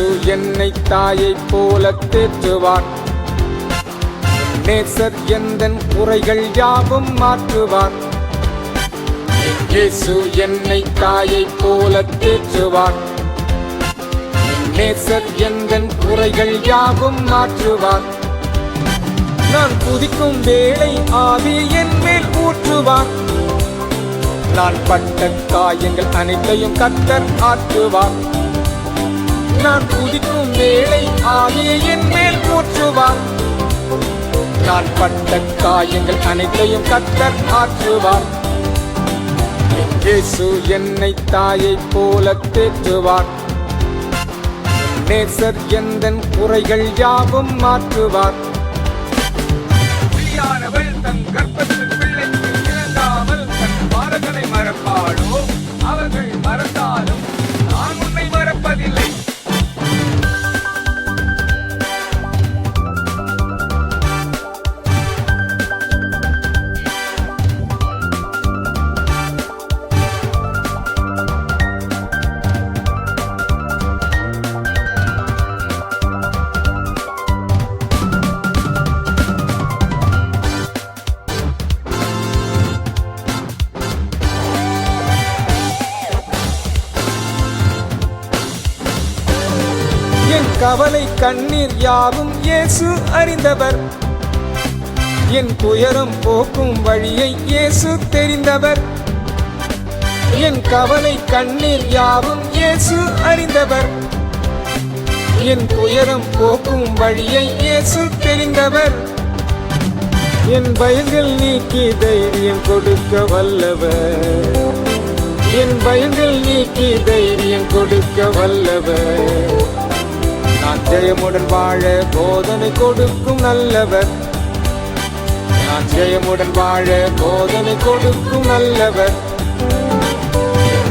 என்னை தாயைப் போல தேற்றுவார். நேசர் எந்தன் குறைகள் யாவும் மாற்றுவார். இயேசு என்னை தாயைப் போல தேற்றுவார். நேசர் எந்தன் குறைகள் யாவும் மாற்றுவார். நான் குதிக்கும் வேலை ஆவி என் மேல் ஊற்றுவார். நான் பட்ட காயங்கள் அனைத்தையும் கத்தர் ஆற்றுவார். நான் குதிக்கும் வேளை ஆகிய என் மேல் போற்றுவார் நான் பட்ட காயங்கள் அனைத்தையும் கத்தர் ஆற்றுவார். இயேசு என்னை தாயை போல தேற்றுவார். நேசர் எந்தன் குறைகள் யாவும் மாற்றுவார். தன் கர்ப்பத்தின் கவலை கண்ணீர் யாவும் இயேசு அறிந்தவர். என் துயரம் போக்கும் வழியை இயேசு தெரிந்தவர். என் கவலை கண்ணீர் யாவும் இயேசு அறிந்தவர். என் துயரம் போக்கும் வழியை இயேசு தெரிந்தவர். என் பயங்கள் நீக்கி தைரியம் கொடுக்க வல்லவர். என் பயங்கள் நீக்கி தைரியம் கொடுக்க வல்லவர். நான் ஜெயமுடன் வாழ போதனை கொடுக்கும் நல்லவர். நான் ஜெயமுடன் வாழ போதனை கொடுக்கும் நல்லவர்.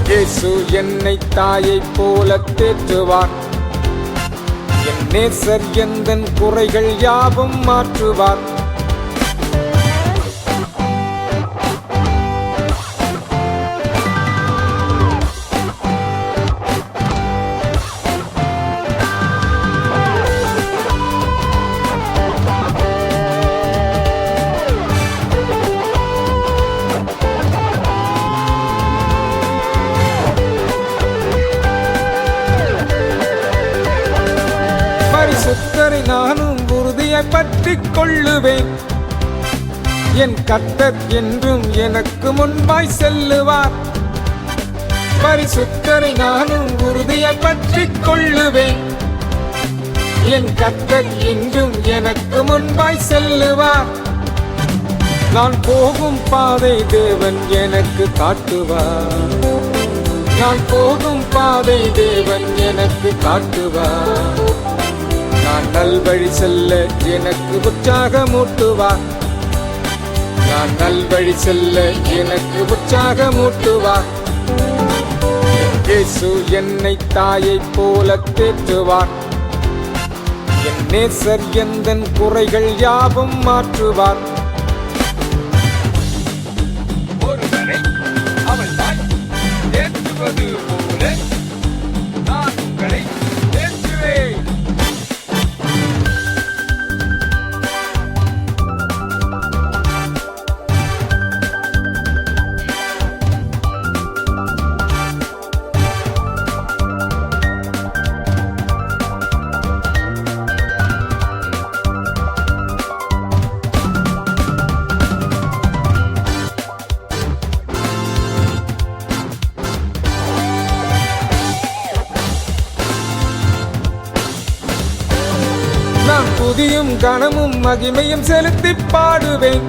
இயேசு என்னை தாயை போல தேற்றுவார். என் நேசர் எந்தன் குறைகள் யாவும் மாற்றுவார். பரிசுத்தரை நானும் உறுதியை பற்றிக் கொள்ளுவேன். என் கத்தர் என்றும் எனக்கு முன்பாய் செல்லுவார். பரிசுத்தரை நானும் உறுதியை பற்றிக் கொள்ளுவேன். என் கத்தர் என்றும் எனக்கு முன்பாய் செல்லுவார். நான் போகும் பாதை தேவன் எனக்கு காட்டுவார். நான் போகும் பாதை தேவன் எனக்கு காட்டுவார். நான் நல்வழி செல்ல எனக்கு உற்சாகமூட்டுவார் நான் நல்வழி செல்ல எனக்கு உற்சாகமூட்டுவார் இயேசு என்னை தாயை போல தேற்றுவார் என் நேசர் எந்தன் குறைகள் யாவும் மாற்றுவார். ஒருவரை அவள் தாய் தேற்றுவது துதியும் கனமும் மகிமையும் செலுத்தி பாடுவேன்.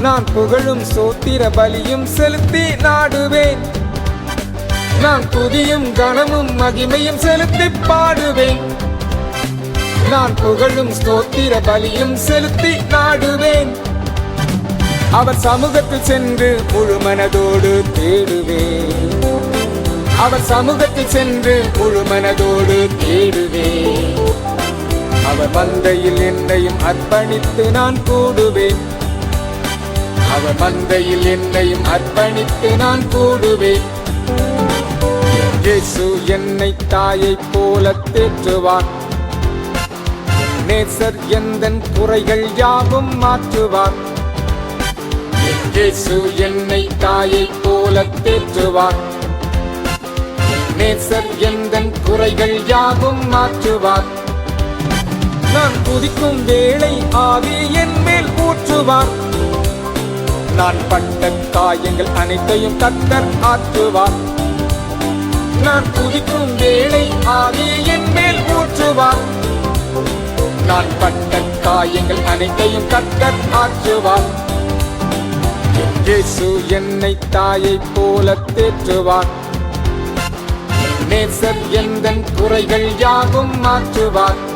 நான் புகழும் சோத்திர பலியும் செலுத்தி நாடுவேன். நான் துதியும் கனமும் மகிமையும் செலுத்தி பாடுவேன். நான் புகழும் ஸ்தோத்திர பலியும் செலுத்தி நாடுவேன். அவர் சமூகத்தில் சென்று முழு மனதோடு தேடுவேன். அவர் சமூகத்தில் சென்று முழு மனதோடு தேடுவேன். அவர் மந்தையில் என்னையும் அர்ப்பணித்து நான் கூடுவேன். அவர் மந்தையில் என்னையும் அர்ப்பணித்து நான் கூடுவேன். இயேசு என்னை தாயை போல தேற்றுவார். நேசர் எந்தன் குறைகள் யாவும் மாற்றுவார். இயேசு என்னை தாயை போல தேற்றுவார். நேசர் எந்தன் குறைகள் யாவும் மாற்றுவார். நான் குதிக்கும் வேளை ஆவி என் மேல் ஊற்றுவார். நான் பட்ட காயங்கள் அனைத்தையும் கத்தர் ஆற்றுவார். நான் குதிக்கும் வேளை ஆவி என் மேல் ஊற்றுவார். நான் பட்ட காயங்கள் அனைத்தையும் கத்தர் ஆற்றுவார். இயேசு என்னை தாயை போல தேற்றுவார். நேசர் எந்தன் குறைகள் யாவும் மாற்றுவார்.